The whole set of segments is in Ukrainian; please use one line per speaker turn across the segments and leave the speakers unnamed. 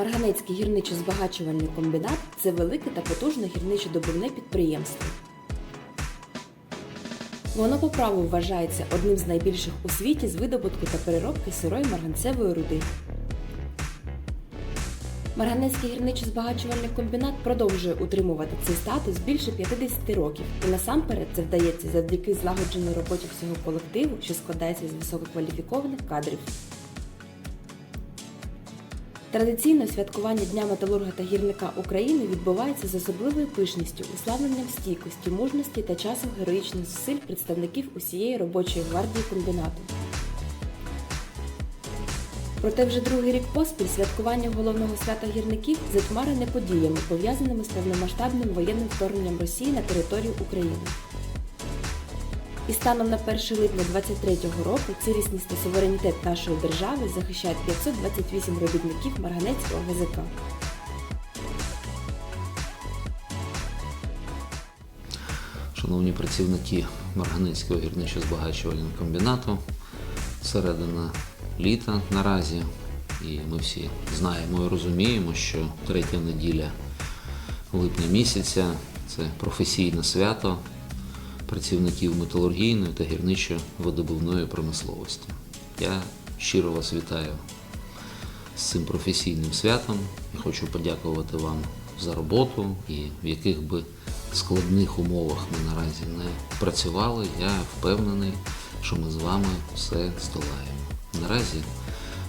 Марганецький гірничо-збагачувальний комбінат це велике та потужне гірничо-добувне підприємство. Воно по праву вважається одним з найбільших у світі з видобутку та переробки сирої марганцевої руди. Марганецький гірничо-збагачувальний комбінат продовжує утримувати цей статус більше 50 років, і насамперед це вдається завдяки злагодженій роботі всього колективу, що складається з висококваліфікованих кадрів. Традиційно святкування Дня металурга та гірника України відбувається з особливою пишністю, уславленням стійкості, мужності та часом героїчних зусиль представників усієї робочої гвардії комбінату. Проте вже другий рік поспіль святкування головного свята гірників затьмарене подіями, пов'язаними з повномасштабним воєнним вторгненням Росії на територію України. І станом на 1 липня 2023 року цілісність та суверенітет нашої держави захищають 528 робітників Марганецького ГЗК.
Шановні працівники Марганецького гірничо-збагачувального комбінату, середина літа наразі, і ми всі знаємо і розуміємо, що третя неділя липня місяця це професійне свято працівників металургійної та гірничо-видобувної промисловості. Я щиро вас вітаю з цим професійним святом і хочу подякувати вам за роботу і в яких би складних умовах ми наразі не працювали, я впевнений, що ми з вами все здолаємо. Наразі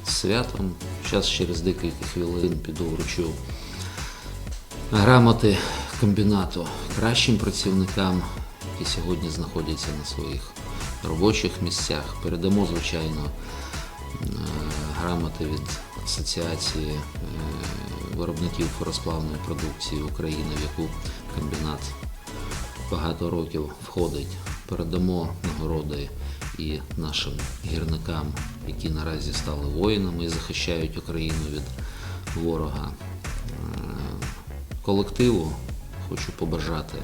з святом, зараз через декілька хвилин піду вручу грамоти комбінату кращим працівникам, які сьогодні знаходяться на своїх робочих місцях. Передамо, звичайно, е, грамоти від Асоціації е, виробників форосплавної продукції України, в яку комбінат багато років входить. Передамо нагороди і нашим гірникам, які наразі стали воїнами і захищають Україну від ворога. Е, Колективу хочу побажати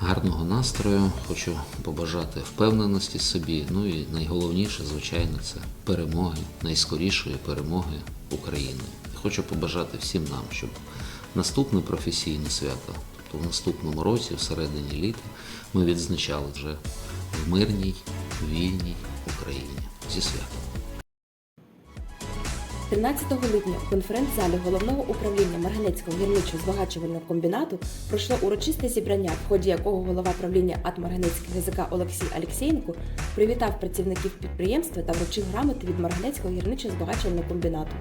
гарного настрою, хочу побажати впевненості собі. Ну і найголовніше, звичайно, це перемоги, найскорішої перемоги України. Хочу побажати всім нам, щоб наступне професійне свято, тобто в наступному році, в середині літа, ми відзначали вже в мирній, вільній Україні. Зі святом.
13 липня у конференц-залі головного управління Марганецького гірничо-збагачувального комбінату пройшло урочисте зібрання, в ході якого голова правління АТ Марганецький ГЗК Олексій Алєксєєнко привітав працівників підприємства та вручив грамоти від Марганецького гірничо-збагачувального комбінату.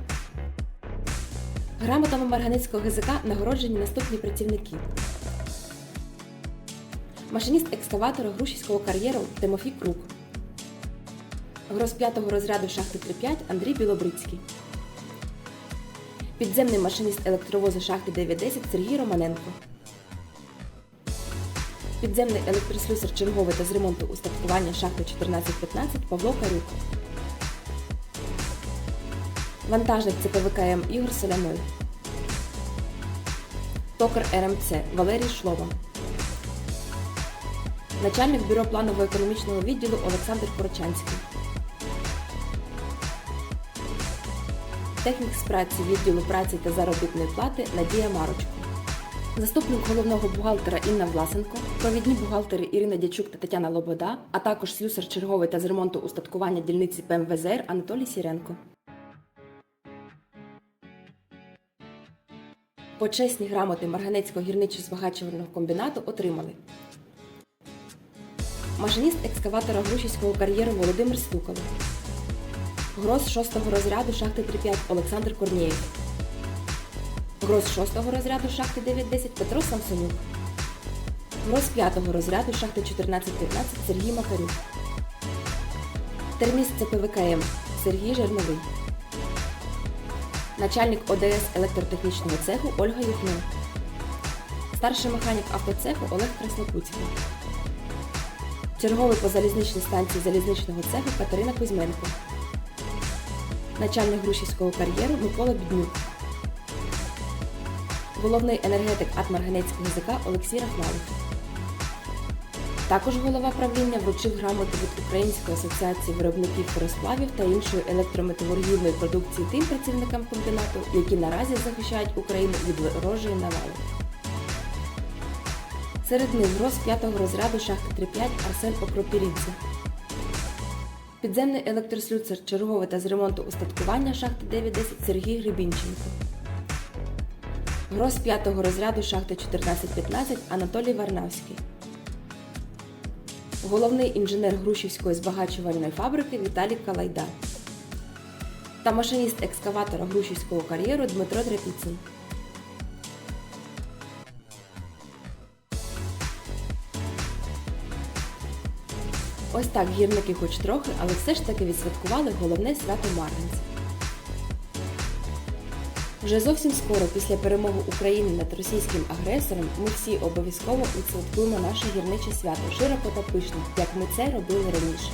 Грамотами Марганецького ГЗК нагороджені наступні працівники. Машиніст екскаватора Грушівського кар'єру Тимофій Крук. Гроз 5 розряду шахти 3-5 Андрій Білобрицький. Підземний машиніст електровозу шахти 910 Сергій Романенко. Підземний електрослюсар черговий та з ремонту устаткування шахти 1415 Павло Карюк. Вантажник ЦПВКМ Ігор Соляной. Токар РМЦ Валерій Шлова. Начальник бюро планово-економічного відділу Олександр Корочанський. Технік з праці відділу праці та заробітної плати Надія Марочко. Заступник головного бухгалтера Інна Власенко, провідні бухгалтери Ірина Дячук та Тетяна Лобода, а також слюсар черговий та з ремонту устаткування дільниці ПМВЗР Анатолій Сіренко. Почесні грамоти Марганецького гірничо-збагачувального комбінату отримали машиніст екскаватора Грушівського кар'єру Володимир Стукало, Гроз 6 розряду шахти 3-5 Олександр Корнієв, Гроз 6 розряду шахти 9-10 Петро Самсонюк, Гроз 5 розряду шахти 14-15 Сергій Макарюк, Терміст ЦПВКМ Сергій Жерновий, начальник ОДС електротехнічного цеху Ольга Юхно, старший механік автоцеху Олег Краснокутський. Черговий по залізничній станції залізничного цеху Катерина Кузьменко. Начальник Грушівського кар'єру Микола Біднюк. Головний енергетик АТ Марганецького язика Олексій Рахмалов. Також голова правління вручив грамоту від Української асоціації виробників феросплавів та іншої електрометалургійної продукції тим працівникам комбінату, які наразі захищають Україну від ворожої навали. Серед них гроз п'ятого розряду шахти 3-5 Арсен Окропірідзе. Підземний електрослюцер черговий та з ремонту устаткування шахти 9-10 Сергій Гребінченко. Гроз п'ятого розряду шахти 14-15 Анатолій Варнавський. Головний інженер Грушівської збагачувальної фабрики Віталій Калайда та машиніст екскаватора Грушівського кар'єру Дмитро Драпіцин. Ось так гірники хоч трохи, але все ж таки відсвяткували головне свято Марганця. Вже зовсім скоро після перемоги України над російським агресором ми всі обов'язково відсвяткуємо наше гірниче свято широко та пишно, як ми це робили раніше.